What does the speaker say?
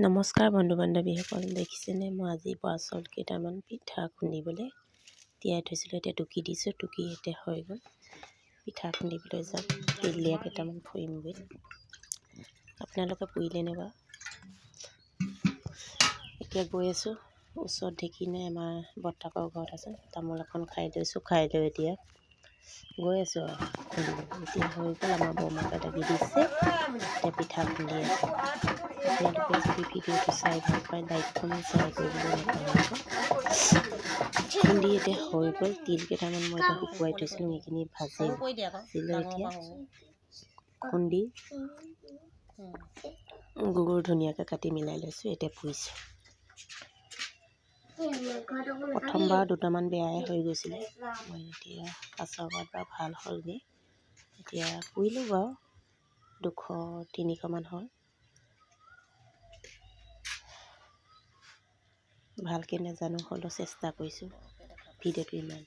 নমস্কাৰ বন্ধু বান্ধৱীসকল দেখিছেনে? মই আজি বৰা চাউল কেইটামান পিঠা খুন্দিবলৈ তিয়াই থৈছিলোঁ। এতিয়া টুকি দিছোঁ টুকি এতিয়া হৈ গ'ল। পিঠা খুন্দিবলৈ যাম তিলীয়া কেইটামান ফুৰিমগৈ আপোনালোকে পুৰিলেনে বাৰু? এতিয়া গৈ আছোঁ। ওচৰত ঢেঁকী নাই আমাৰ বৰ্তাকৰ ঘৰত আছে। তামোল এখন খাই লৈছোঁ খাই লৈ এতিয়া গৈ আছোঁ আৰু। খুন্দিবলৈ এতিয়া হৈ গ'ল। আমাৰ বৰমাকে লাগি দিছে। এতিয়া পিঠা খুন্দি আছে। আপোনালোকে যদি ভিডিঅ'টো চাই ভালো পায় লাইকখন শ্বেয়াৰ কৰিবলৈ নাপাহৰিব খুন্দি এতিয়া হৈ গ'ল তিল কেইটামান মই এতিয়া শুকুৱাই থৈছিলোঁ সেইখিনি ভাজি ভাজিলৈ এতিয়া খুন্দি গুড় ধুনীয়াকৈ কাটি মিলাই লৈছোঁ এতিয়া পুৰিছোঁ প্ৰথমবাৰ দুটামান বেয়াই হৈ গৈছিলে মই এতিয়া পাছৰবাৰ বাৰু ভালো হ'লগৈ এতিয়া পুৰিলোঁ বাৰু দুশ তিনিশমান হ'ল ভালকৈ নাজানো হ'লেও চেষ্টা কৰিছোঁ। ভিডিঅ'টো ইমান